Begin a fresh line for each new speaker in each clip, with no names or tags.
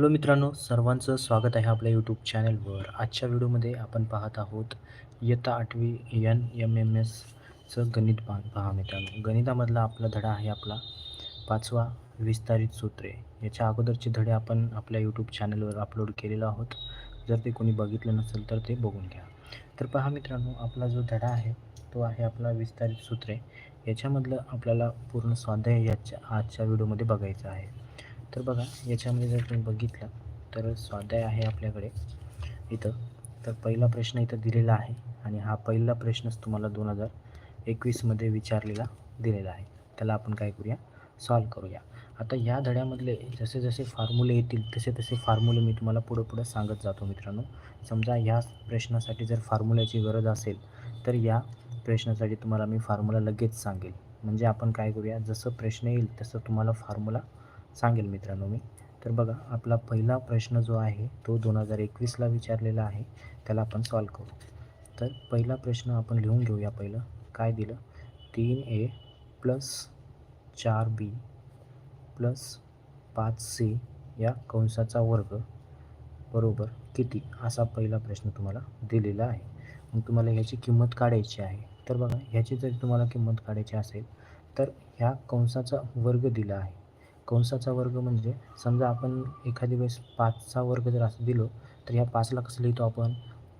Hello मित्रांनो सर्वांचं स्वागत आहे आपल्या यूट्यूब चॅनलवर. आजच्या व्हिडिओमध्ये आपण पाहत आहोत इयत्ता आठवी एन एम एम एसचं गणित पा पहा मित्रांनो गणितामधला आपला धडा आहे आपला पाचवा विस्तारित सूत्रे. याच्या अगोदरचे धडे आपण आपल्या यूट्यूब चॅनलवर अपलोड केलेलो आहोत. जर ते कोणी बघितलं नसेल तर ते बघून घ्या. तर पहा मित्रांनो आपला जो धडा आहे तो आहे आपला विस्तारित सूत्रे. याच्यामधलं आपल्याला पूर्ण स्वाध्याय याच्या आजच्या व्हिडिओमध्ये बघायचं आहे. तर बघा याच्यामध्ये जर तुम्ही बघितलं तर स्वाध्याय आहे आपल्याकडे इथं. तर पहिला प्रश्न इथं दिलेला आहे आणि हा पहिला प्रश्नच तुम्हाला दोन हजार एकवीसमध्ये विचारलेला दिलेला आहे. त्याला आपण काय करूया? सॉल्व करूया. आता या धड्यामधले जसे जसे फॉर्म्युले येतील तसे तसे फॉर्म्युले मी तुम्हाला पुढं पुढं सांगत जातो मित्रांनो. समजा ह्या प्रश्नासाठी जर फॉर्म्युल्याची गरज असेल तर या प्रश्नासाठी तुम्हाला मी फॉर्म्युला लगेच सांगेल. म्हणजे आपण काय करूया? जसं प्रश्न येईल तसं तुम्हाला फॉर्म्युला सांगेल मित्रांनो मी. तर बघा आपला पहिला प्रश्न जो आहे तो दोन हजार एकवीसला विचारलेला आहे. त्याला आपण सॉल्व करू. तर पहिला प्रश्न आपण लिहून घेऊया पहिलं. काय दिलं? तीन ए प्लस चार बी प्लस पाच सी या कंसाचा वर्ग बरोबर किती? असा पहिला प्रश्न तुम्हाला दिलेला आहे. मग तुम्हाला ह्याची किंमत काढायची आहे. तर बघा ह्याची जर तुम्हाला किंमत काढायची असेल तर ह्या कंसाचा वर्ग दिला आहे. कंसाचा वर्ग म्हणजे समजा आपण एखादी वेळेस पाचचा वर्ग जर असं दिलो तर ह्या पाचला कसं लिहितो आपण?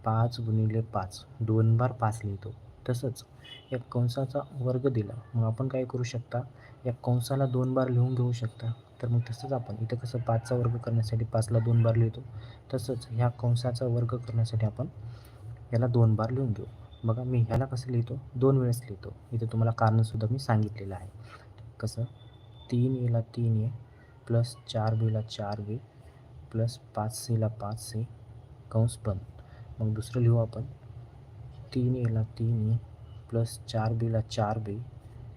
पाच गुणिले पाच. दोन बार पाच लिहितो. तसंच या कंसाचा वर्ग दिला मग आपण काय करू शकता? या कंसाला दोन बार लिहून घेऊ शकता. तर मग तसंच आपण इथं कसं पाचचा वर्ग करण्यासाठी पाचला दोन बार लिहितो तसंच ह्या कंसाचा वर्ग करण्यासाठी आपण याला दोन बार लिहून घेऊ. बघा मी ह्याला कसं लिहितो? दोन वेळेस लिहितो. इथं तुम्हाला कारणंसुद्धा मी सांगितलेलं आहे. कसं? तीन एला तीन ए प्लस चार बीला चार बी प्लस पाच सीला पाच सी कंस बंद मग दुसरं लिहू आपण. तीन एला तीन ए प्लस चार बीला चार बी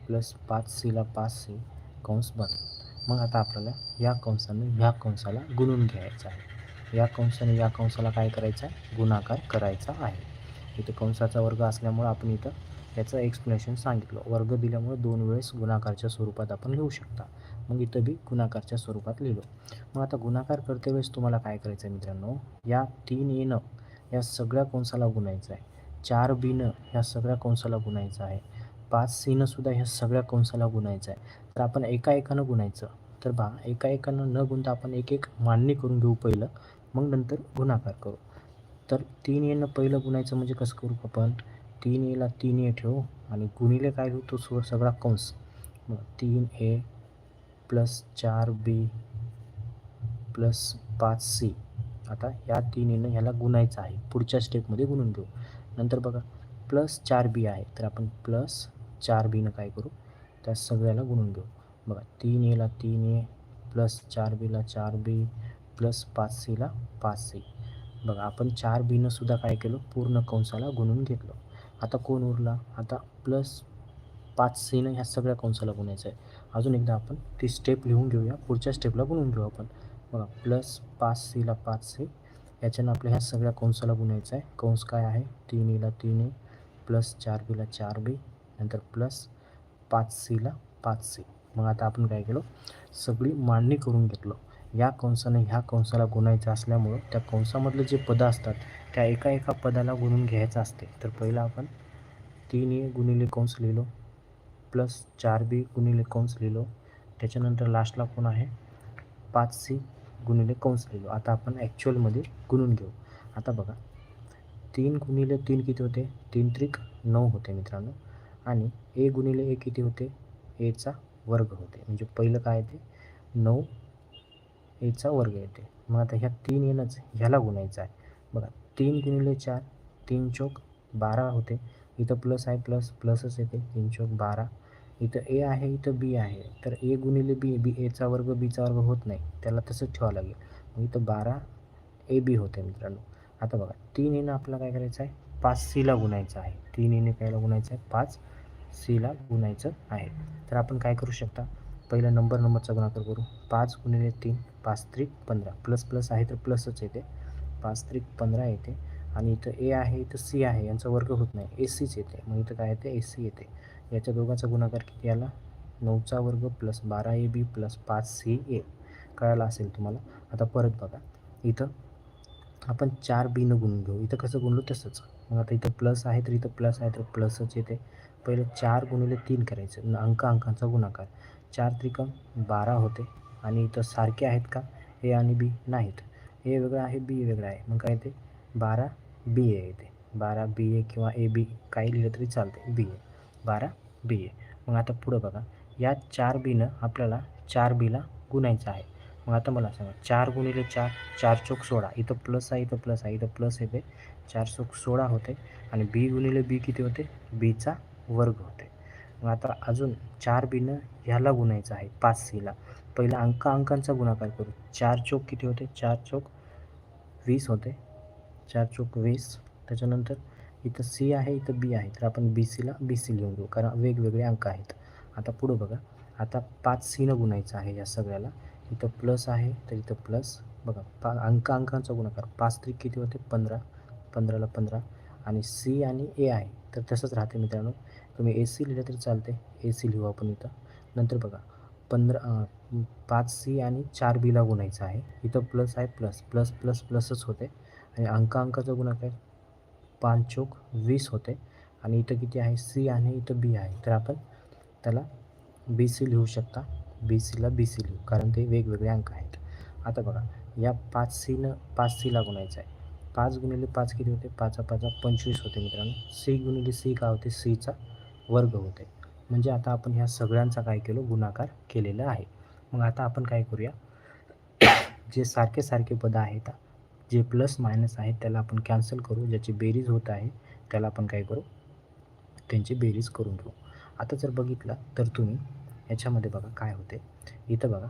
प्लस पाच सीला पाच सी कंस बंद मग आता आपल्याला या कंसाने ह्या कंसाला गुणून घ्यायचं आहे. या कंसाने या कंसाला काय करायचं आहे? गुणाकार करायचा आहे. इथं कंसाचा वर्ग असल्यामुळं आपण इथं याचं एक्सप्लेनेशन सांगितलं. वर्ग दिल्यामुळे दोन वेळेस गुणाकारच्या स्वरूपात आपण लिहू शकता. मग इथं बी गुणाकारच्या स्वरूपात लिहिलो. मग आता गुणाकार करते वेळेस तुम्हाला काय करायचं आहे मित्रांनो? या तीन येणं या सगळ्या कंसाला गुणायचं आहे चार बीनं ह्या सगळ्या कंसाला गुणायचं आहे. पाच सीनं सुद्धा ह्या सगळ्या कंसाला गुणायचं आहे तर आपण एका एकानं गुणायचं. तर बा एका एकानं न गुणता आपण एक एक मांडणी करून घेऊ पहिलं. मग नंतर गुणाकार करू. तर तीन येणं पहिलं गुणायचं म्हणजे कसं करू आपण? तीन एला तीन ए ठेवू आणि गुणिले काय लिहू तो सो सगळा कंस. मग तीन ए प्लस चार बी प्लस पाच सी. आता या तीन एनं ह्याला गुणायचं आहे. पुढच्या स्टेपमध्ये गुणून घेऊ. नंतर बघा प्लस चार बी आहे. तर आपण प्लस चार बीनं काय करू? त्या सगळ्याला गुणून घेऊ. बघा तीन एला तीन ए प्लस चार बीला चार बी प्लस पाच सीला पाच सी. बघा आपण चार बीनं सुद्धा काय केलं? पूर्ण कंसाला गुणून घेतलं. आता कोण उरला? आता प्लस पाच सीनं ह्या सगळ्या कंसाला गुणायचं आहे. अजून एकदा आपण ती स्टेप लिहून घेऊया. पुढच्या स्टेपला गुणून घेऊ आपण. बघा प्लस पाच सीला पाच सी याच्यानं आपल्या ह्या सगळ्या कंसाला गुणायचं आहे. कंस काय आहे? तीन एला तीन ए प्लस चार बीला चार बी नंतर प्लस पाच सीला पाच सी मग आता आपण काय केलं? सगळी मांडणी करून घेतलं. या कंसाने ह्या कंसाला गुणायचं असल्यामुळं त्या कंसामधले जे पदं असतात त्या एका एका पदाला गुणून घ्यायचं असते. तर पहिलं आपण तीन ए गुणिले कंस लिहिलो. प्लस चार बी गुणिले कंस लिहिलो. त्याच्यानंतर लास्टला कोण आहे? पाच सी गुणिले कंस लिहिलो. आता आपण ॲक्च्युअलमध्ये गुणून घेऊ. आता बघा. तीन गुणिले तीन किती होते? तीन त्रिक नऊ होते मित्रांनो. आणि ए गुणिले ए किती होते? एचा वर्ग होते. म्हणजे पहिलं काय येते? नऊ एचा वर्ग येते. मग आता ह्या तीन येणंच ह्याला गुणायचं आहे. बघा. तीन गुणिले चार तीन चौक बारा होते. इथं प्लस आहे प्लस प्लसच येते. तीन चौक बारा. इथं ए आहे इथं बी आहे. तर ए गुणिले बी बी एचा वर्ग बीचा वर्ग होत नाही. त्याला तसंच ठेवावं लागेल. मग इथं बारा ए बी होते मित्रांनो. आता बघा तीन एनं आपला काय करायचं आहे? पाच सीला गुणायचं आहे. तीन एने कायला गुणायचं आहे? पाच सीला गुणायचं आहे. तर आपण काय करू शकता? पहिला नंबर नंबरचा गुणाकार करू. पाच गुणिले तीन पाच त्रिक पंधरा. प्लस प्लस आहे तर प्लसच येते. पाच त्रिक पंधरा येते. आणि इथं ए आहे इथं सी आहे यांचा वर्ग होत नाही. ए सीच येते. मग इथं काय येते? ए सी येते. याच्या दोघांचा गुणाकार किती आला? नऊचा वर्ग प्लस बारा ए बी प्लस पाच सी ए. कळायला असेल तुम्हाला? आता परत बघा. इथं आपण चार बीनं गुणून घेऊ. इथं कसं गुणलो? तसंच. मग आता इथं प्लस आहे तर इथं प्लस आहे तर प्लसच येते. पहिले चार गुणिले तीन करायचं. अंक अंकांचा गुणाकार. चार त्रिकम बारा होते. आणि इथं सारखे आहेत का? ए आणि बी नाहीत. ए वेगळं आहे बी वेगळं आहे. मग काय ते? बारा बी ए येते. बारा बी ए किंवा ए बी काही लिहिलं तरी चालते. बी ए बारा बी ए मग आता पुढं बघा. या चार बीनं आपल्याला चार बीला गुणायचं आहे. मग आता मला सांगा. चार गुणिले चार चार चौक सोळा. इथं प्लस आहे इथं प्लस आहे. इथं प्लस येते. चार चौक सोळा होते. आणि बी गुणिले बी किती होते? बीचा वर्ग होते. मग आता अजून चार बीनं ह्याला गुणायचं आहे. पाच सीला पहिला अंक अंकांचा गुणाकार करू. चार चौक किती होते? चार चौक वीस होते. चार चौक वीस. त्याच्यानंतर इथं सी आहे इथं बी आहे. तर आपण बी सीला बी सी लिहून घेऊ कारण वेगवेगळे अंक आहेत. आता पुढं बघा. आता पाच सीनं गुणायचं आहे या सगळ्याला. इथं प्लस आहे तर इथं प्लस बघा पा अंक अंकांचा गुणाकार. पाच त्रिक किती होते? पंधरा. पंधराला पंधरा. आणि सी आणि ए आहे. तर तसंच राहते मित्रांनो. तुम्ही ए सी लिहिलं तरी चालते. ए सी लिहू आपण इथं. नंतर बघा. पंधरा पाच सी आणि चार बीला गुणायचं आहे. इथं प्लस आहे प्लस. प्लस प्लस प्लसच होते. आणि अंक अंकाचा गुणाकार पाच चोक वीस होते. आणि इथं किती आहे? सी आणि इथं बी आहे. तर आपण त्याला बी सी लिहू शकता. बी सीला बी सी लिहू. कारण ते वेगवेगळे अंक आहेत. आता बघा या पाच सीनं पाच सीला गुणायचं आहे. पाच गुणिले पाच किती होते? पाचा पाचा पंचवीस होते मित्रांनो. सी गुणिले सी का होते? सीचा वर्ग होते. म्हणजे आता आपण ह्या सगळ्यांचा काय केलो? गुणाकार केलेला आहे. मग आता आपण काय करूया? जे सारखे सारखे पदं आहेत जे प्लस मायनस आहेत त्याला आपण कॅन्सल करू. ज्याची बेरीज होत आहे त्याला आपण काय करू? त्यांची बेरीज करून घेऊ. आता जर बघितलं तर तुम्ही याच्यामध्ये बघा काय होते. इथं बघा.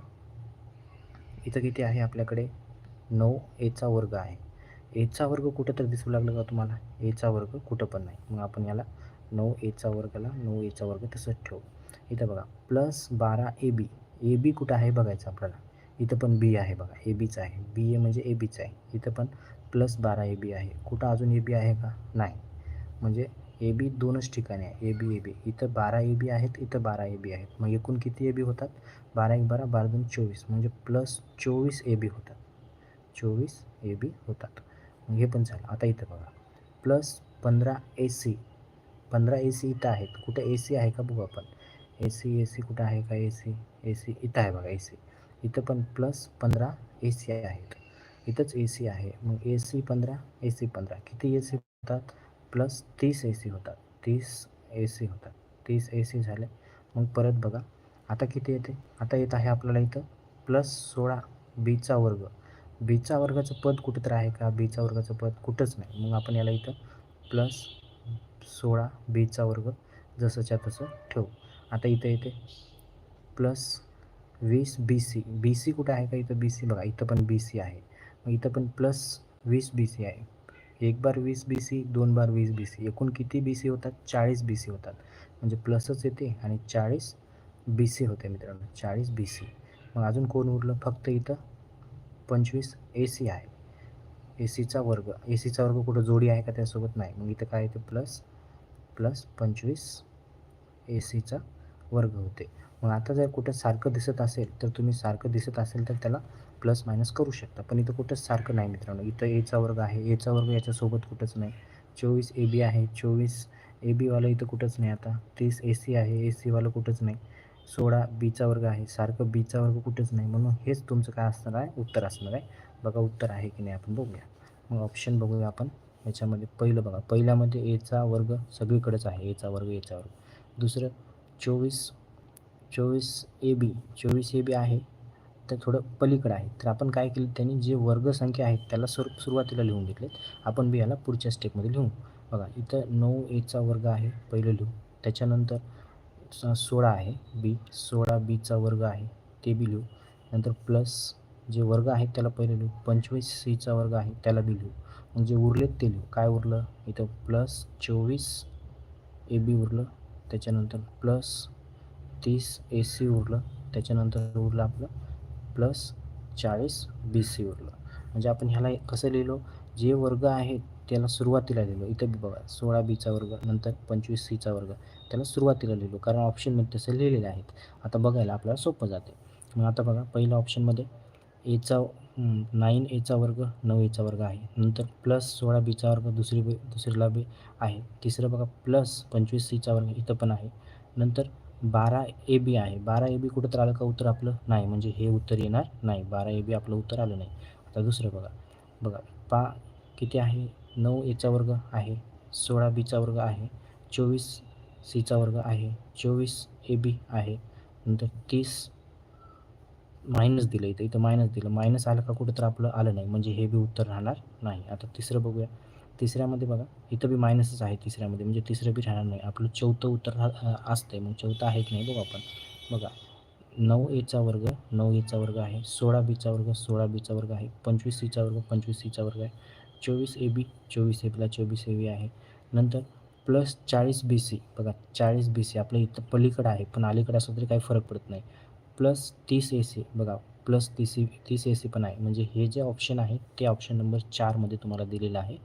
इथं किती आहे आपल्याकडे? नऊ एचा वर्ग आहे. एचा वर्ग कुठं तर दिसू लागलं का तुम्हाला? एचा वर्ग कुठं पण नाही. मग आपण याला नऊ एचा वर्गाला नऊ एचा वर्ग तसंच ठेवू. इथं बघा. प्लस बारा ए बी. ए बी कुठं आहे बघायचं आपल्याला. इथं पण बी आहे बघा. ए बीच आहे. बी ए म्हणजे ए बीचं आहे. इथं पण प्लस बारा ए बी आहे. कुठं अजून ए बी आहे का? नाही. म्हणजे ए बी दोनच ठिकाणी आहे. A B A B. इथं बारा ए बी आहेत इथं बारा ए बी आहेत. मग एकूण किती ए बी होतात? बारा एक बारा बारा दोन चोवीस. म्हणजे प्लस चोवीस ए बी होतात. चोवीस ए बी होतात. मग हे पण झालं आता इथं बघा. प्लस पंधरा ए सी. पंधरा ए सी इथं आहेत. कुठं ए सी आहे का बघू आपण? ए सी ए सी कुठं आहे का? ए सी. ए सी इथं आहे बघा ए सी इथं पण प्लस पंधरा ए सी आहेत इथंच ए सी आहे. मग ए सी पंधरा ए सी पंधरा. किती ए सी होतात? प्लस तीस ए सी होतात. तीस ए सी होतात. तीस ए सी झाले. मग परत बघा. आता किती येते? आता येत आहे आपल्याला इथं प्लस सोळा बीचा वर्ग. बीचा वर्गाचं पद कुठं तर आहे का? बीचा वर्गाचं पद कुठंच नाही. मग आपण याला इथं प्लस सोळा बीचा वर्ग जसंच्या तसं ठेवू. आता इथं येते प्लस वीस बी सी बी सी कुठं आहे का इथं? बी सी बघा इथं पण बी सी आहे. मग इथं पण प्लस वीस बी सी आहे. एक बार वीस बी सी दोन बार वीस बी सी एकूण किती बी सी होतात? चाळीस बी सी होतात. म्हणजे प्लसच येते आणि चाळीस बी सी होते मित्रांनो. चाळीस बी सी मग अजून कोण उरलं? फक्त इथं पंचवीस ए सी आहे. ए सीचा वर्ग. ए सीचा वर्ग कुठं? जोडी आहे का त्यासोबत? नाही. मग इथं काय येते? प्लस प्लस पंचवीस ए सीचा वर्ग होते. मग आता जर कुठं सारखं दिसत असेल तर तुम्ही सारखं दिसत असेल तर त्याला प्लस मायनस करू शकता. पण इथं कुठंच सारखं नाही मित्रांनो. इथं एचा वर्ग आहे. एचा वर्ग याच्यासोबत कुठंच नाही. चोवीस ए बी आहे. चोवीस ए बीवालं इथं कुठंच नाही आता. तीस ए सी आहे. ए सीवालं कुठंच नाही. सोळा बीचा वर्ग आहे. सारखं बीचा वर्ग कुठंच नाही. म्हणून हेच तुमचं काय असणार आहे? उत्तर असणार आहे. बघा उत्तर आहे की नाही आपण बघूया. मग ऑप्शन बघूया आपण. याच्यामध्ये पहिलं बघा. पहिल्यामध्ये एचा वर्ग सगळीकडेच आहे. एचा वर्ग एचा वर्ग. दुसरं चोवीस चोवीस ए बी चोवीस ए बी आहे तर थोडं पलीकडं आहे. तर आपण काय केलं त्यांनी जे वर्गसंख्या आहेत त्याला सुर सुरुवातीला लिहून घेतले आपण बी याला पुढच्या स्टेपमध्ये लिहू. बघा इथं नऊ एचा वर्ग आहे पहिलं लिहू. त्याच्यानंतर स सोळा आहे बी सोळा बीचा वर्ग आहे ते बी लिहू. नंतर प्लस जे वर्ग आहेत त्याला पहिले लिहू. पंचवीस सीचा वर्ग आहे त्याला बी लिहू. मग जे उरलेत ते लिहू. काय उरलं? इथं प्लस चोवीस ए बी उरलं. त्याच्यानंतर प्लस तीस ए सी उरलं त्याच्यानंतर उरलं आपलं प्लस चाळीस बी सी उरलं. म्हणजे आपण ह्याला कसं लिहिलो? जे वर्ग आहेत त्याला सुरुवातीला लिहिलो. इथं बी बघा सोळा बीचा वर्ग नंतर पंचवीस सीचा वर्ग त्याला सुरुवातीला लिहिलो. कारण ऑप्शनमध्ये तसं लिहिलेले आहेत. आता बघायला आपल्याला सोपं जाते. मग आता बघा पहिल्या ऑप्शनमध्ये एचा नाईन एचा वर्ग नऊ एचा वर्ग आहे. नंतर प्लस सोळा बीचा वर्ग दुसरी बी दुसरीला बी आहे. तिसरं बघा प्लस पंचवीस सीचा वर्ग इथं पण आहे. नंतर बारा ए बी आहे. बारा ए बी कुठं तर आलं का उत्तर आपलं नाही. म्हणजे हे उत्तर येणार नाही. बारा ए बी आपलं उत्तर आलं नाही. आता दुसरं बघा. बघा. पा किती आहे? नऊ एचा वर्ग आहे. सोळा बीचा वर्ग आहे. चोवीस सीचा वर्ग आहे. चोवीस ए बी आहे. नंतर तीस मायनस दिलं इथं. इथं मायनस दिलं. मायनस आलं का कुठं तर आपलं आलं नाही. म्हणजे हे बी उत्तर राहणार नाही. आता तिसरं बघूया. तिसऱ्यामध्ये बघा इथं बी मायनसच आहे तिसऱ्यामध्ये म्हणजे तिसरं बी राहणार नाही. आपलं चौथं उत्तर असतं मग चौथं आहे की नाही बघू आपण. बघा नऊ एचा वर्ग नऊ एचा वर्ग आहे सोळा बीचा वर्ग सोळा बीचा वर्ग आहे पंचवीस सीचा वर्ग पंचवीस सीचा वर्ग आहे चोवीस ए बी चोवीस ए बीला चोवीस ए बी आहे. नंतर प्लस चाळीस बी सी बघा चाळीस बी सी आपलं इथं पलीकडं आहे पण अलीकडं असलं तरी काही फरक पडत नाही. प्लस तीस ए सी बघा प्लस तीस तीस ए सी पण आहे. म्हणजे हे जे ऑप्शन आहे ते ऑप्शन नंबर चारमध्ये तुम्हाला दिलेलं आहे.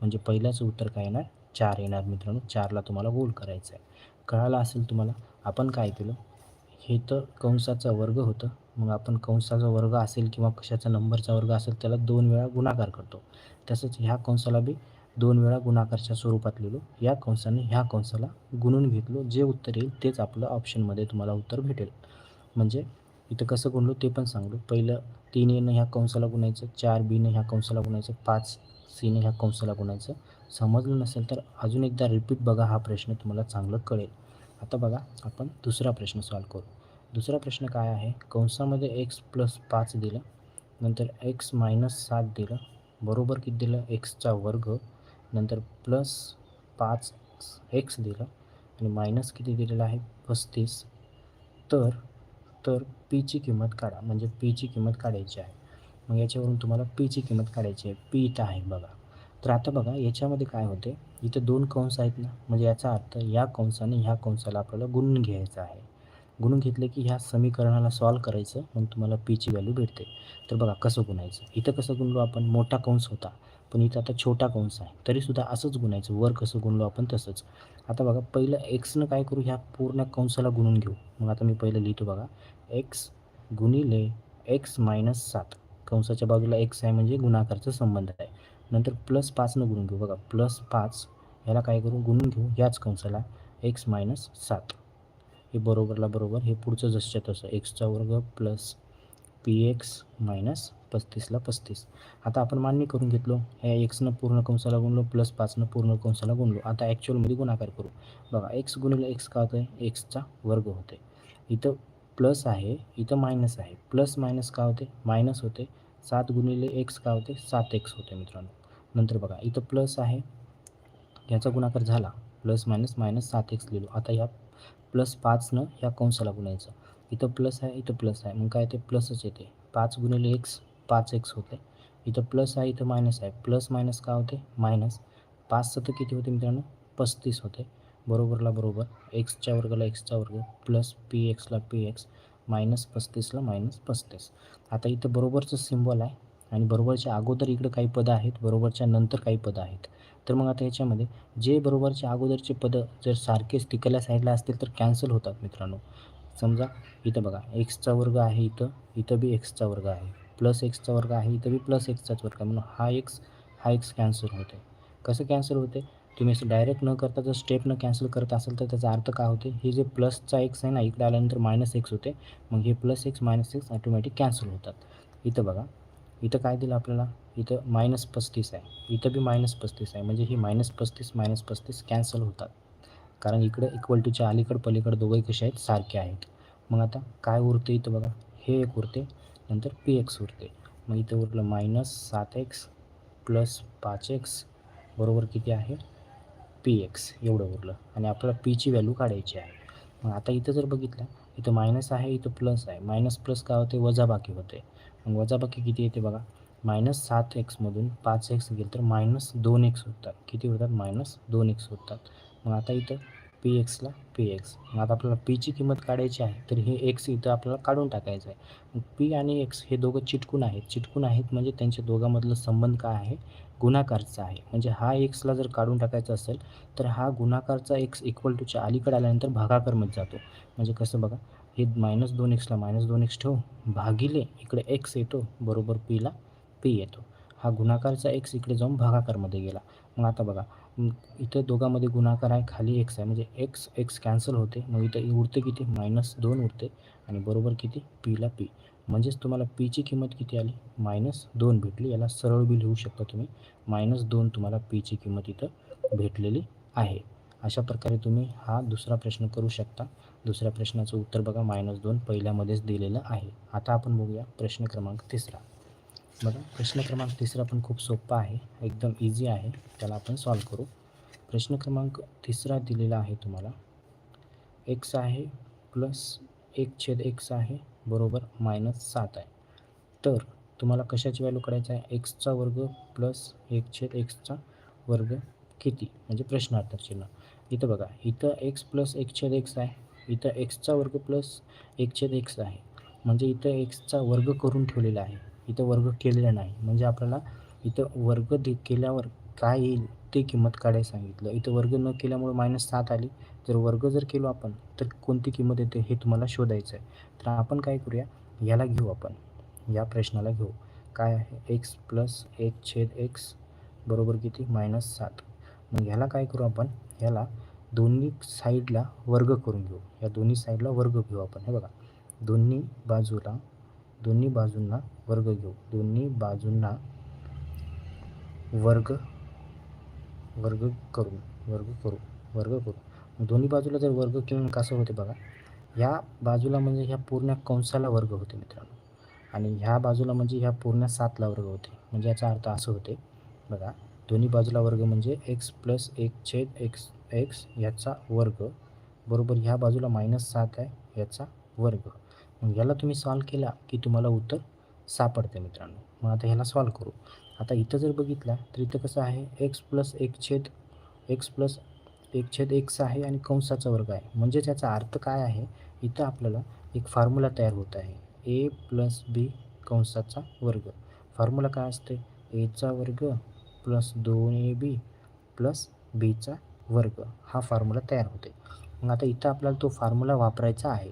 म्हणजे पहिल्याचं उत्तर काय येणार चार येणार मित्रांनो. चारला तुम्हाला गोल करायचं आहे कळालं असेल तुम्हाला? आपण काय केलं? हे तर कंसाचा वर्ग होतं. मग आपण कंसाचा वर्ग असेल किंवा कशाचा नंबरचा वर्ग असेल त्याला दोन वेळा गुणाकार करतो. तसंच ह्या कंसाला बी दोन वेळा गुणाकारच्या स्वरूपात लिहिलो. या कंसाने ह्या कंसाला गुणून घेतलो. जे उत्तर येईल तेच आपलं ऑप्शनमध्ये तुम्हाला उत्तर भेटेल. म्हणजे इथं कसं गुणलो ते पण सांगलो. पहिलं तीन एनं ह्या कंसाला गुणायचं. चार बीनं ह्या कंसाला गुणायचं. पाच सीने ह्या कंसाला गुणायचं. समजलं नसेल तर अजून एकदा रिपीट बघा हा प्रश्न तुम्हाला चांगलं कळेल. आता बघा आपण दुसरा प्रश्न सॉल्व करू. दुसरा प्रश्न काय आहे? कंसामध्ये एक्स प्लस पाच दिलं नंतर एक्स मायनस सात दिलं बरोबर किती दिलं? एक्सचा वर्ग नंतर प्लस पाच एक्स दिलं आणि मायनस किती दिलेलं आहे? पस्तीस. तर तर पीची किंमत काढा. म्हणजे पीची किंमत काढायची आहे. मग याच्यावरून तुम्हाला पीची किंमत काढायची आहे. पी इथं आहे बघा. तर आता बघा याच्यामध्ये काय होते? इथं दोन कंस आहेत ना म्हणजे याचा अर्थ या कंसाने ह्या कंसाला आपल्याला गुणून घ्यायचं आहे. गुणून घेतले की ह्या समीकरणाला सॉल्व करायचं मग तुम्हाला पीची व्हॅल्यू भेटते. तर बघा कसं गुणायचं? इथं कसं गुणलो आपण? मोठा कंस होता. पण इथं आता छोटा कंस आहे. तरीसुद्धा असंच गुणायचं. वर कसं गुणलो आपण? तसंच. आता बघा पहिलं एक्सनं काय करू? ह्या पूर्ण कंसाला गुणून घेऊ. मग आता मी पहिलं लिहितो बघा. एक्स गुणिले एक्स मायनस सात. कंसाच्या बाजूला एक्स आहे म्हणजे गुणाकारचा संबंध आहे. नंतर प्लस पाचनं गुणून घेऊ. बघा प्लस पाच ह्याला काय करू? गुणून घेऊ. याच कंसाला एक्स मायनस सात. हे बरोबरला बरोबर हे पुढचं जसच्या तसं. एक्सचा वर्ग प्लस पी एक्स मायनस पस्तीसला पस्तीस. आता आपण मान्य करून घेतलो. ह्या एक्सनं पूर्ण कंसाला गुणलो प्लस पाचनं पूर्ण कंसाला गुणलो. आता ॲक्च्युअलमध्ये गुणाकार करू. बघा एक्स गुणिले एक्स का होतं आहे एक्सचा वर्ग होते इथं प्लस आहे इथं मायनस आहे. प्लस मायनस का होते? मायनस होते. सात गुणिले एक्स का होते? सात एक्स होते मित्रांनो. नंतर बघा इथं प्लस आहे. याचा गुणाकार झाला. प्लस मायनस मायनस सात एक्स लिहिलो. आता ह्या प्लस पाचनं ह्या कंसाला गुणायचं. इथं प्लस आहे इथं प्लस आहे. मग काय ते? प्लसच येते. पाच गुणिले एक्स पाच एक्स होते. इथं प्लस आहे इथं मायनस आहे. प्लस मायनस का होते? मायनस. पाच सतं किती होते मित्रांनो? पस्तीस होते. बरोबरला बरोबर. एक्सच्या वर्गाला एक्सचा वर्ग प्लस पी एक्सला पी एक्स मायनस पस्तीसला मायनस पस्तीस. आता इथं बरोबरचं सिम्बॉल आहे आणि बरोबरच्या अगोदर इकडं काही पदं आहेत बरोबरच्या नंतर काही पदं आहेत. तर मग आता याच्यामध्ये जे बरोबरच्या अगोदरचे पदं जर सारखेच तिकडल्या साईडला असतील तर कॅन्सल होतात मित्रांनो. समजा इथं बघा एक्सचा वर्ग आहे इथं इथं बी एक्सचा वर्ग आहे. प्लस एक्सचा वर्ग आहे इथं बी प्लस एक्सचाच वर्ग आहे. म्हणून हा एक्स हा एक्स कॅन्सल होते कसं कॅन्सल होते तुम्ही असं डायरेक्ट न करता जर स्टेपनं कॅन्सल करत असेल तर त्याचा अर्थ काय होते हे जे प्लसचा एक्स आहे ना इकडे आल्यानंतर मायनस एक्स होते. मग हे plus X minus X automatic cancel होतात. इथं बघा. इथं काय दिलं आपल्याला? इथं मायनस पस्तीस आहे. इथं बी मायनस पस्तीस आहे. म्हणजे ही मायनस पस्तीस मायनस पस्तीस कॅन्सल होतात. कारण इकडं इक्वल टूच्या अलीकडं पलीकडं दोघंही कसे आहेत? सारखे आहेत. मग आता काय उरते इथं बघा. हे एक उरते नंतर पी एक्स उरते मग इथं उरलं मायनस सात एक्स प्लस पाच एक्स बरोबर किती आहे? पी एक्स एवढं उरलं. आणि आपल्याला पीची व्हॅल्यू काढायची आहे. मग आता इथं जर बघितलं इथं मायनस आहे इथं प्लस आहे. मायनस प्लस काय होते वजाबाकी होते मग वजाबाकी किती येते बघा? मायनस सात एक्समधून पाच एक्स गेलं तर मायनस दोन एक्स होतात. किती होतात? मायनस दोन एक्स होतात. मग आता इथं पी एक्सला पी एक्स मग आता आपल्याला पीची किंमत काढायची आहे तर हे एक्स इथं आपल्याला काढून टाकायचं आहे. मग पी आणि एक्स हे दोघं चिटकून आहेत. चिटकून आहेत म्हणजे त्यांच्या दोघांमधलं संबंध काय आहे? गुणाकारचा आहे. म्हणजे हा एक्सला जर काढून टाकायचा असेल तर हा गुणाकारचा एक्स इक्वल टूच्या अलीकडे आल्यानंतर भागाकारमध्ये जातो. म्हणजे कसं बघा हे मायनस दोन एक्सला मायनस दोन एक्स ठेवू भागिले इकडे एक्स येतो बरोबर पीला पी येतो. हा गुणाकारचा एक्स इकडे जाऊन भागाकारमध्ये गेला. मग आता बघा इथं दोघांमध्ये गुणाकार आहे खाली एक्स आहे. म्हणजे एक्स एक्स कॅन्सल होते मग इथं उरते किती? मायनस दोन उरते आणि बरोबर किती? पीला पी म्हणजेच तुम्हाला पीची किंमत किती आली? मायनस दोन भेटली. याला सरळ बी लिहू शकता तुम्ही. मायनस दोन तुम्हाला पीची किंमत इथं भेटलेली आहे. अशा प्रकारे तुम्ही हा दुसरा प्रश्न करू शकता. दुसऱ्या प्रश्नाचं उत्तर बघा. मायनस दोन पहिल्यामध्येच दिलेलं आहे. आता आपण बघूया प्रश्न क्रमांक तिसरा. बघा प्रश्न क्रमांक तिसरा पण खूप सोपा आहे. एकदम इझी आहे. त्याला आपण सॉल्व करू. प्रश्न क्रमांक तिसरा दिलेला आहे तुम्हाला. एक्स आहे प्लस एक छेद एक्स आहे. बरोबर मायनस सात आहे. तर तुम्हाला कशाची व्हॅल्यू काढायचं आहे? एक्सचा वर्ग प्लस एक छेद एक्सचा वर्ग किती? म्हणजे प्रश्नार्थक चिन्ह. इथं बघा इथं एक्स प्लस एक छेद एक्स आहे. इथं एक्सचा वर्ग प्लस एक छेद एक्स आहे. म्हणजे इथं एक्सचा वर्ग करून ठेवलेला आहे. इथं वर्ग केलेला नाही. म्हणजे आपल्याला इथं वर्ग दे केल्यावर काय येईल ते किंमत काढायला सांगितलं. इथं वर्ग न केल्यामुळे मायनस सात आली. जर वर्ग जर केलो आपण तर कोणती किंमत येते हे तुम्हाला शोधायचं आहे तर आपण काय करूया? याला घेऊ आपण. या प्रश्नाला घेऊ. काय आहे? एक्स प्लस एक छेद एक्स बरोबर किती? मायनस सात. मग ह्याला काय करू आपण? ह्याला दोन्ही साईडला वर्ग करून घेऊ. या दोन्ही साईडला वर्ग घेऊ आपण. हे बघा. दोन्ही बाजूला दोन्ही बाजूंना वर्ग घेऊ. दोन्ही बाजूंना वर्ग वर्ग करू वर्ग करू वर्ग करू. दोन्ही बाजूला जर वर्ग किंवा कसं होते बघा ह्या बाजूला म्हणजे ह्या पूर्ण कंसाला वर्ग होते मित्रांनो. आणि ह्या बाजूला म्हणजे ह्या पूर्ण सातला वर्ग होते. म्हणजे याचा अर्थ असं होते. बघा दोन्ही बाजूला वर्ग म्हणजे एक्स प्लस एक छेद एक्स एक्स याचा वर्ग. बरोबर ह्या बाजूला मायनस सात आहे याचा वर्ग. मग ह्याला तुम्ही सॉल्व केला की तुम्हाला उत्तर सापडते मित्रांनो. मग आता ह्याला सॉल्व करू. आता इथं जर बघितला तर इथं कसं आहे? एक्स प्लस एक छेद एक्स प्लस एक छेद एक्स आहे आणि कंसाचा वर्ग आहे. म्हणजे त्याचा अर्थ काय आहे? इथं आपल्याला एक फॉर्म्युला तयार होत आहे. ए प्लस बी कंसाचा वर्ग. फॉर्म्युला काय असते एचा वर्ग प्लस दोन ए बी प्लस बीचा वर्ग. हा फॉर्म्युला तयार होते मग आता इथं आपल्याला तो फॉर्म्युला वापरायचा आहे.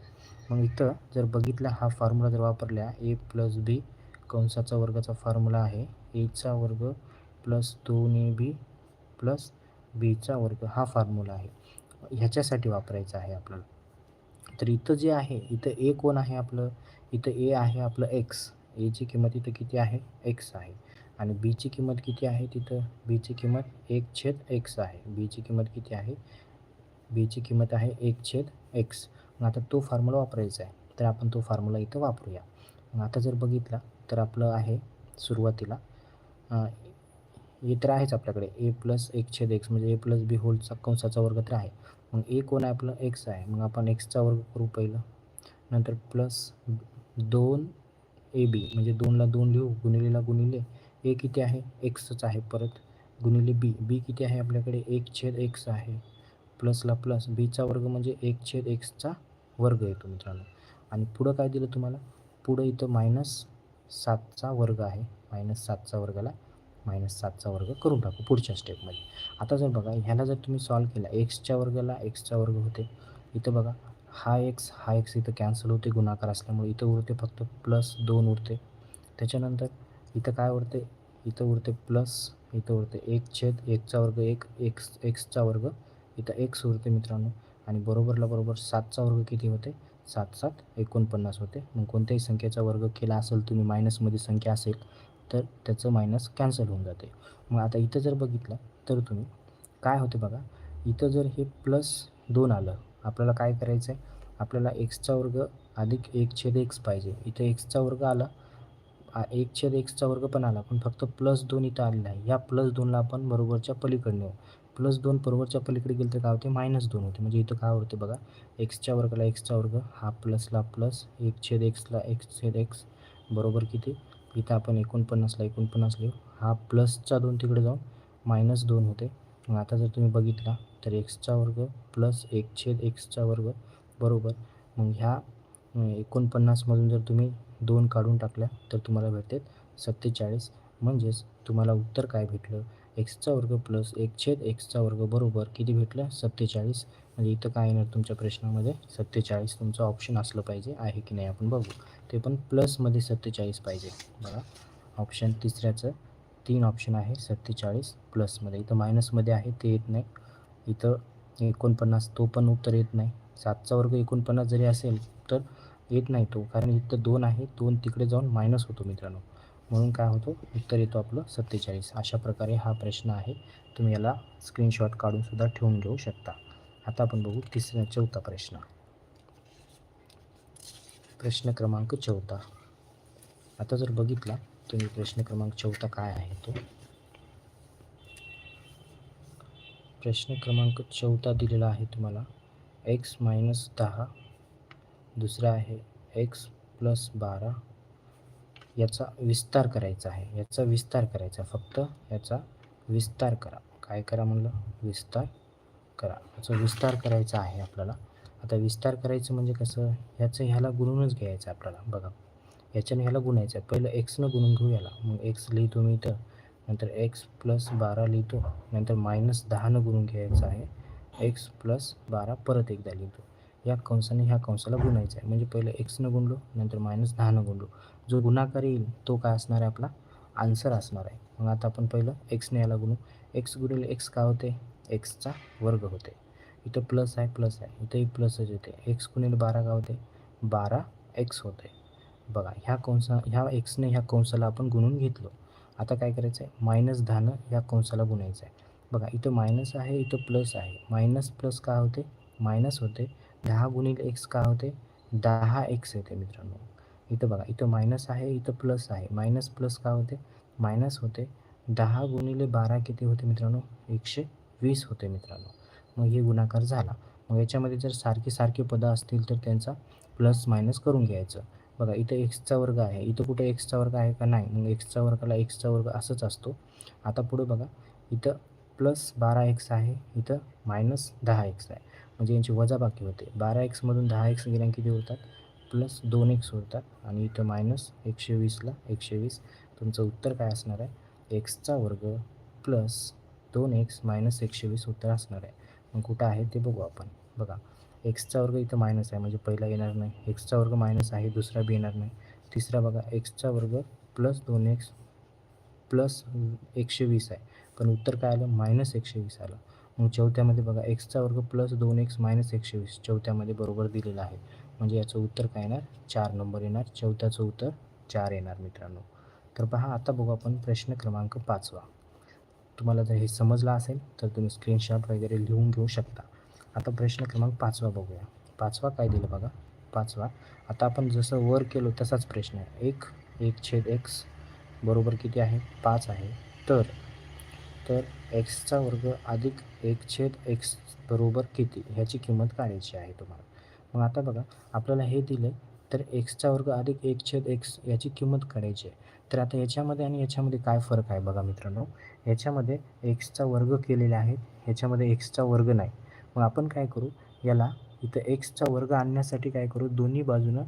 मग इथं जर बघितला हा फॉर्म्युला जर वापरला ए प्लस बी कंसाचा वर्गाचा फॉर्म्युला आहे. एचा वर्ग प्लस दोन ए बी प्लस बीचा वर्ग हा फॉर्म्युला आहे. ह्याच्यासाठी वापरायचा आहे आपल्याला. तर इथं जे आहे इथं ए कोण आहे आपलं? इथं ए आहे आपलं एक्स एची किंमत इथं किती आहे? एक्स आहे. आणि बीची किंमत किती आहे तिथं? बीची किंमत एक छेद एक्स आहे. बीची किंमत किती आहे? बीची किंमत आहे एक छेद एक्स मग आता तो फॉर्म्युला वापरायचा आहे. तर आपण तो फॉर्म्युला इथं वापरूया. मग आता जर बघितला तर आपलं आहे सुरुवातीला हे तर आहेच आपल्याकडे. ए प्लस एक छेद एक्स म्हणजे ए प्लस बी होलचा कंसाचा वर्ग तर आहे. मग ए कोण आहे आपलं? एक्स आहे. मग आपण एक्सचा वर्ग करू पहिलं. नंतर प्लस दोन ए बी म्हणजे दोनला दोन लिहू गुणिलेला गुणिले. ए किती आहे? एक्सच आहे. परत गुणिले बी. बी किती आहे आपल्याकडे? एक छेद एक्स आहे. प्लसला प्लस बीचा वर्ग म्हणजे एक छेद एक्सचा वर्ग येतो मित्रांनो. आणि पुढं काय दिलं तुम्हाला? पुढं इथं मायनस सातचा वर्ग आहे. मायनस सातचा वर्गाला मायनस सातचा वर्ग करून टाकू पुढच्या स्टेपमध्ये आता जर बघा ह्याला जर तुम्ही सॉल्व केला एक्सच्या वर्गाला एक्सचा वर्ग होते. इथं बघा हा एक्स हा एक्स इथं कॅन्सल होते गुणाकार असल्यामुळे इथं उरते फक्त प्लस दोन उरते. त्याच्यानंतर इथं काय उरते? इथं उरते प्लस इथं उरते एक छेद एकचा वर्ग एक एक्स एक्सचा वर्ग इथं एक्स उरते मित्रांनो. आणि बरोबरला बरोबर सातचा वर्ग किती होते? सात सात एकोणपन्नास होते. मग कोणत्याही संख्येचा वर्ग केला असेल तुम्ही मायनसमध्ये संख्या असेल तर त्याचं मायनस कॅन्सल होऊन जाते. मग आता इथं जर बघितलं तर तुम्ही काय होते बघा इथं जर हे प्लस दोन आलं आपल्याला काय करायचं आहे आपल्याला एक्सचा वर्ग अधिक एक छेद एक्स पाहिजे. इथं एक्सचा वर्ग आला एक छेद एक्सचा वर्ग पण आला पण फक्त प्लस दोन इथं आलेला आहे या प्लस दोनला आपण बरोबरच्या पलीकडे नेऊ प्लस दोन बरोबरच्या पलीकडे गेलं तर काय होते? मायनस दोन होते. म्हणजे इथं काय होते बघा एक्सच्या वर्गाला एक्सचा वर्ग हा प्लसला प्लस एक छेद एक्सला एक्स छेद एक्स बरोबर किती? इथं आपण एकोणपन्नासला एकोणपन्नास लिहू. हा प्लसचा दोन तिकडे जाऊन मायनस दोन होते. मग आता जर तुम्ही बघितला तर एक्सचा वर्ग प्लस एक छेद एक्सचा वर्ग बरोबर. मग ह्या एकोणपन्नासमधून जर तुम्ही दोन काढून टाकल्या तर तुम्हाला भेटते सत्तेचाळीस. म्हणजेच तुम्हाला उत्तर काय भेटलं? एक्सचा वर्ग प्लस एक छेद एक्सचा वर्ग बरोबर किती भेटलं? सत्तेचाळीस. म्हणजे इथं काय येणार तुमच्या प्रश्नामध्ये? सत्तेचाळीस तुमचं ऑप्शन असलं पाहिजे. आहे की नाही आपण बघू. ते पण प्लसमध्ये सत्तेचाळीस पाहिजे. बघा. ऑप्शन तिसऱ्याचं तीन ऑप्शन आहे. सत्तेचाळीस प्लसमध्ये इथं मायनसमध्ये आहे. ते येत नाही. इथं एकोणपन्नास तो पण उत्तर येत नाही. सातचा वर्ग एकोणपन्नास जरी असेल तर येत नाही तो. कारण इथं दोन आहे. दोन तिकडे जाऊन मायनस होतो मित्रांनो. म्हणून काय होतो? उत्तर येतो आपलं सत्तेचाळीस. अशा प्रकारे हा प्रश्न आहे. तुम्ही याला स्क्रीनशॉट काढूनसुद्धा ठेवून घेऊ शकता. आता आपण बघू तिसरा चौथा प्रश्न. प्रश्न क्रमांक चौथा. आता जर बघितला तुम्ही प्रश्न क्रमांक चौथा काय आहे तो? प्रश्न क्रमांक चौथा दिलेला आहे तुम्हाला. एक्स मायनस दहा दुसरा आहे एक्स प्लस बारा. याचा विस्तार करायचा आहे. याचा विस्तार करायचा फक्त याचा विस्तार करा. काय करा म्हणलं? विस्तार करा. याचा विस्तार करायचा आहे आपल्याला. आता विस्तार करायचं म्हणजे कसं? ह्याचं ह्याला गुणूनच घ्यायचं आहे आपल्याला. बघा. ह्याच्याने ह्याला गुणायचं आहे. पहिलं एक्सनं गुणून घेऊ याला. मग एक्स लिहितो मी इथं. नंतर एक्स प्लस बारा लिहितो. नंतर मायनस दहानं गुणून घ्यायचं आहे. एक्स प्लस बारा परत एकदा लिहितो. या कंसाने ह्या कंसाला गुणायचं आहे. म्हणजे पहिलं एक्सनं गुणलो नंतर मायनस दहानं गुणलो. जो गुणाकार येईल तो काय असणार आहे आपला? आन्सर असणार आहे. मग आता आपण पहिलं एक्सने याला गुणू. एक्स गुणिले एक्स काय होते? एक्सचा वर्ग होते. इथं प्लस आहे प्लस आहे. इथंही प्लसच येते. एक्स गुणिले बारा काय होते? बारा एक्स होते. बघा ह्या कंसा ह्या एक्सने ह्या कंसाला आपण गुणून घेतलो. आता काय करायचं आहे मायनस दहानं ह्या कंसाला गुणायचं आहे बघा इथं मायनस आहे इथं प्लस आहे. मायनस प्लस काय होते? मायनस होते. दहा गुणिले एक्स काय होते? दहा एक्स येते मित्रांनो. इथं बघा इथं मायनस आहे इथं प्लस आहे. मायनस प्लस काय होते? मायनस होते. दहा गुणिले बारा किती होते मित्रांनो? एकशे वीस होते मित्रांनो. मग हे गुणाकार झाला. मग याच्यामध्ये जर सारखी सारखी पदं असतील तर त्यांचा प्लस मायनस करून घ्यायचं. बघा इथं एक्सचा वर्ग आहे. इथं कुठे एक्सचा वर्ग आहे का? नाही. मग एक्सचा वर्गाला एक्सचा वर्ग असंच असतो. आता पुढे बघा. इथं प्लस बारा एक्स आहे. इथं मायनस दहा एक्स आहे. म्हणजे यांची वजाबाकी होते. बारा एक्समधून दहा एक्स गेल्या किती होतात प्लस दोन एक्स होतात आणि इथं मायनस एकशे वीसला एकशे वीस. तुमचं उत्तर काय असणार आहे? एक्सचा वर्ग प्लस दोन एक्स मायनस एकशे वीस उत्तर असणार आहे. मग कुठं आहे ते बघू आपण. बघा एक्सचा वर्ग इथं मायनस आहे म्हणजे पहिला येणार नाही. एक्सचा वर्ग मायनस आहे दुसरा बी येणार नाही. तिसरा बघा एक्सचा वर्ग प्लस दोन एक्स प्लस एकशे वीस आहे. पण उत्तर काय आलं? मायनस एकशे वीस आलं. मग चौथ्यामध्ये बघा एक्सचा वर्ग प्लस दोन एक्स मायनस एकशे वीस चौथ्यामध्ये बरोबर दिलेलं आहे. म्हणजे याचं उत्तर काय येणार? चार नंबर येणार. चौथ्याचं उत्तर चार येणार मित्रांनो. तर पहा आता बघू आपण प्रश्न क्रमांक पाचवा. तुम्हाला जर हे समजलं असेल तर तुम्ही स्क्रीनशॉट वगैरे लिहून घेऊ शकता. आता प्रश्न क्रमांक पाचवा बघूया. पाचवा काय दिलं बघा? पाचवा. आता आपण जसं वर केलो तसाच प्रश्न आहे. एक एक छेद एक्स बरोबर किती आहे? पाच आहे. तर तर एक्सचा वर्ग अधिक एक छेद एक्स बरोबर किती? ह्याची किंमत काढायची आहे तुम्हाला. मग आता बघा आपल्याला हे दिलं तर एक्सचा वर्ग अधिक एक छेद एक्स याची किंमत काढायची आहे. तर आता याच्यामध्ये आणि याच्यामध्ये काय फरक आहे बघा मित्रांनो? याच्यामध्ये एक्सचा वर्ग केलेला आहे. ह्याच्यामध्ये एक्सचा वर्ग नाही. मग आपण काय करू? याला इथं एक्सचा वर्ग आणण्यासाठी काय करू? दोन्ही बाजूनं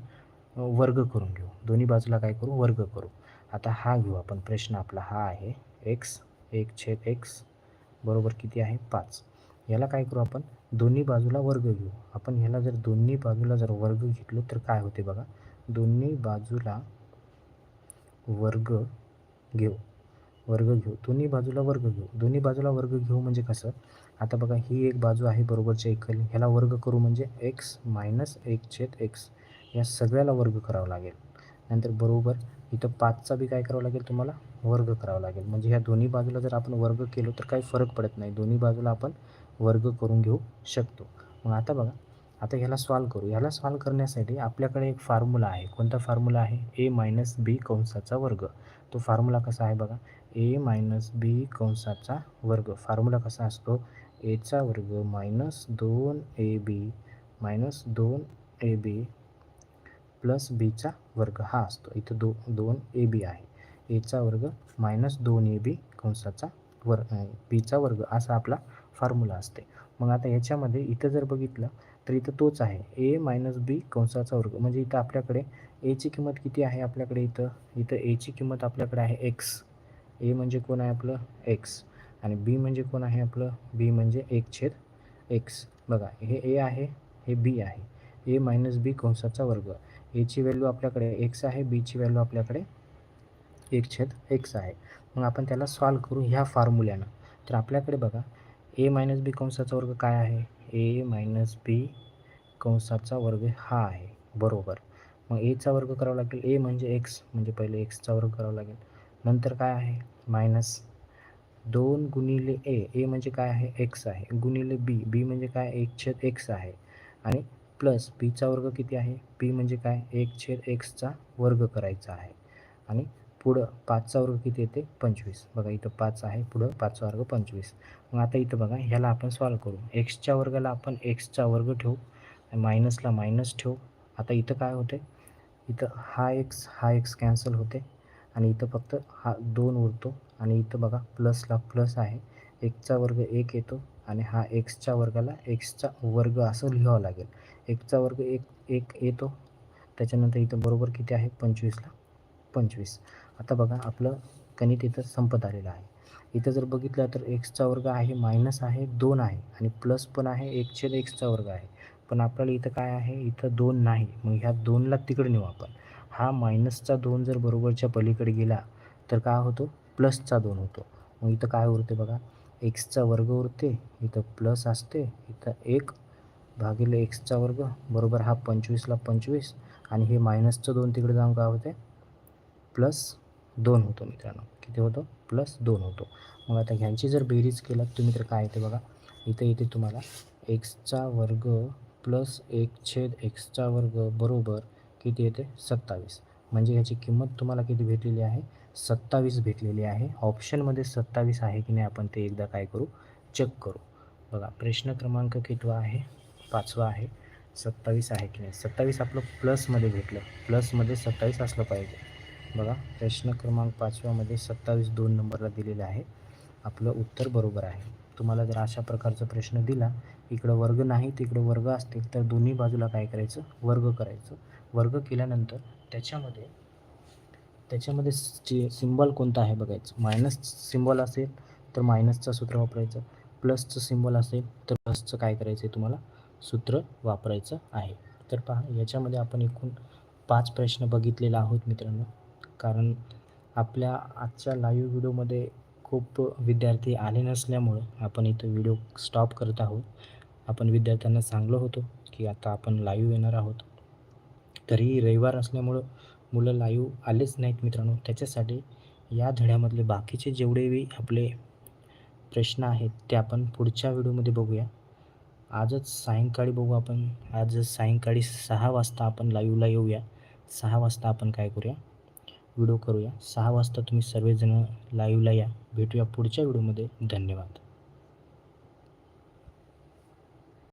वर्ग करून घेऊ. दोन्ही बाजूला काय करू? वर्ग करू. आता हा घेऊ आपण. प्रश्न आपला हा आहे. एक्स एक छेद एक्स बरोबर किती आहे? पाच. याला काय करू आपण? दोन्ही बाजूला वर्ग घेऊ. आपण ह्याला जर दोन्ही बाजूला जर वर्ग घेतलो तर काय होते बघा? दोन्ही बाजूला वर्ग घेऊ. वर्ग घेऊ. दोन्ही बाजूला वर्ग घेऊ. दोन्ही बाजूला वर्ग घेऊ म्हणजे कसं? आता बघा ही एक बाजू आहे बरोबरच्या एकल. ह्याला वर्ग करू म्हणजे एक्स मायनस एक छेद एक्स या सगळ्याला वर्ग करावा लागेल. नंतर बरोबर इथं पाचचा बी काय करावं लागेल तुम्हाला? वर्ग करावा लागेल. म्हणजे ह्या दोन्ही बाजूला जर आपण वर्ग केलो तर काही फरक पडत नाही. दोन्ही बाजूला आपण वर्ग करून घेऊ शकतो. मग आता बघा आता ह्याला सॉल्व करू. ह्याला सॉल्व करण्यासाठी आपल्याकडे एक फॉर्म्युला आहे. कोणता फॉर्म्युला आहे? ए मायनस बी कंसाचा वर्ग. तो फॉर्म्युला कसा आहे बघा? ए मायनस बी कंसाचा वर्ग. फॉर्म्युला कसा असतो? एचा वर्ग मायनस दोन ए बी मायनस दोन ए बी प्लस बीचा वर्ग हा असतो. इथं दो दोन ए बी आहे. एचा वर्ग मायनस दोन ए बी कंसाचा वर्ग बीचा वर्ग. असा आपला फॉर्म्युला असते. मग आता याच्यामध्ये इथं जर बघितलं तर इथं तोच आहे. ए मायनस बी कंसाचा वर्ग. म्हणजे इथं आपल्याकडे एची किंमत किती आहे आपल्याकडे इथं? इथं एची किंमत आपल्याकडे आहे एक्स ए म्हणजे कोण आहे आपलं? एक्स आणि बी म्हणजे कोण आहे आपलं? बी म्हणजे एक छेद एक्स बघा हे ए आहे हे बी आहे. ए मायनस बी कंसाचा वर्ग. एची व्हॅल्यू आपल्याकडे एक्स आहे बीची व्हॅल्यू आपल्याकडे एक छेद एक्स आहे. मग आपण त्याला सॉल्व करू ह्या फॉर्म्युल्यानं तर आपल्याकडे बघा ए मायनस बी कंसाचा वर्ग काय आहे? ए मायनस बी कंसाचा वर्ग हा आहे. बरोबर. मग एचा वर्ग करावा लागेल. ए म्हणजे एक्स म्हणजे पहिले एक्सचा वर्ग करावा लागेल. नंतर काय आहे? मायनस दोन गुणिले ए. ए म्हणजे काय आहे? एक्स आहे. गुणिले बी. बी म्हणजे काय? एक छेद एक्स आहे. आणि प्लस बीचा वर्ग किती आहे? बी म्हणजे काय? एक छेद एक्सचा वर्ग करायचा आहे. आणि पुढं पाचचा वर्ग किती येते? पंचवीस. बघा इथं पाच आहे पुढं पाचचा वर्ग पंचवीस. मग आता इथं बघा ह्याला आपण सॉल्व करू. एक्सच्या वर्गाला आपण एक्सचा वर्ग ठेवू. मायनसला मायनस ठेवू. आता इथं काय होते? इथं हा एक्स हा एक्स कॅन्सल होते. आणि इथं फक्त हा दोन उरतो. आणि इथं बघा प्लसला प्लस आहे. एकचा वर्ग एक येतो. आणि हा एक्सच्या वर्गाला एक्सचा वर्ग असं लिहावं लागेल. एकचा वर्ग एक एक येतो. त्याच्यानंतर इथं बरोबर किती आहे? पंचवीसला पंचवीस. आता बघा आपलं गणित इथं संपत आलेलं आहे. इथं जर बघितलं तर एक्सचा वर्ग आहे मायनस आहे दोन आहे आणि प्लस पण आहे एक छेद एक्सचा वर्ग आहे. पण आपल्याला इथं काय आहे? इथं दोन नाही. मग ह्या दोनला तिकडे नेऊ आपण. हा मायनसचा दोन जर बरोबरच्या पलीकडे गेला तर काय होतो? प्लसचा दोन होतो. मग इथं काय उरते बघा? एक्सचा वर्ग उरते इथं प्लस असते इथं एक भागिले एक्सचा वर्ग बरोबर हा पंचवीसला पंचवीस आणि हे मायनसचं दोन तिकडे जाऊन काय होते? प्लस दोन होतो मित्रांनो. किती होतो? प्लस दोन होतो. मग आता ह्यांची जर बेरीज केलात तुम्ही तर काय येते बघा? इथं येते तुम्हाला एक्सचा वर्ग प्लस एक छेद एक्सचा वर्ग बरोबर किती येते? सत्तावीस. म्हणजे ह्याची किंमत तुम्हाला किती भेटलेली आहे? सत्तावीस भेटलेली आहे. ऑप्शनमध्ये सत्तावीस आहे की नाही आपण ते एकदा काय करू? चेक करू. बघा प्रश्न क्रमांक कितवा आहे? पाचवा आहे. सत्तावीस आहे की नाही? सत्तावीस आपलं प्लसमध्ये भेटलं. प्लसमध्ये सत्तावीस असलं पाहिजे. बघा प्रश्न क्रमांक पाचव्यामध्ये सत्तावीस दोन नंबरला दिलेलं आहे. आपलं उत्तर बरोबर आहे. तुम्हाला जर अशा प्रकारचा प्रश्न दिला इकडं वर्ग नाही तिकडं वर्ग असतील तर दोन्ही बाजूला काय करायचं? वर्ग करायचं. वर्ग केल्यानंतर त्याच्यामध्ये त्याच्यामध्ये जे सिम्बॉल कोणता आहे बघायचं? मायनस सिम्बॉल असेल तर मायनसचं सूत्र वापरायचं. प्लसचं सिम्बॉल असेल तर प्लसचं काय करायचं आहे तुम्हाला? सूत्र वापरायचं आहे. तर पहा याच्यामध्ये आपण एकूण पाच प्रश्न बघितलेला आहोत मित्रांनो. कारण आपल्या आजच्या लाईव्ह व्हिडिओमध्ये खूप विद्यार्थी आले नसल्यामुळं आपण इथं व्हिडिओ स्टॉप करत आहोत. आपण विद्यार्थ्यांना सांगलो होतो की आता आपण लाईव्ह येणार आहोत. तरीही रविवार असल्यामुळं मुलं लाईव्ह आलेच नाहीत मित्रांनो. त्याच्यासाठी या धड्यामधले बाकीचे जेवढेही आपले प्रश्न आहेत ते आपण पुढच्या व्हिडिओमध्ये बघूया. आजच सायंकाळी बघू आपण. आज सायंकाळी सहा वाजता आपण लाईव्हला येऊया. सहा वाजता आपण काय करूया? व्हिडिओ करूया. सहा वाजता तुम्ही सर्वजण लाईव्हला या. भेटूया पुढच्या व्हिडिओमध्ये. धन्यवाद.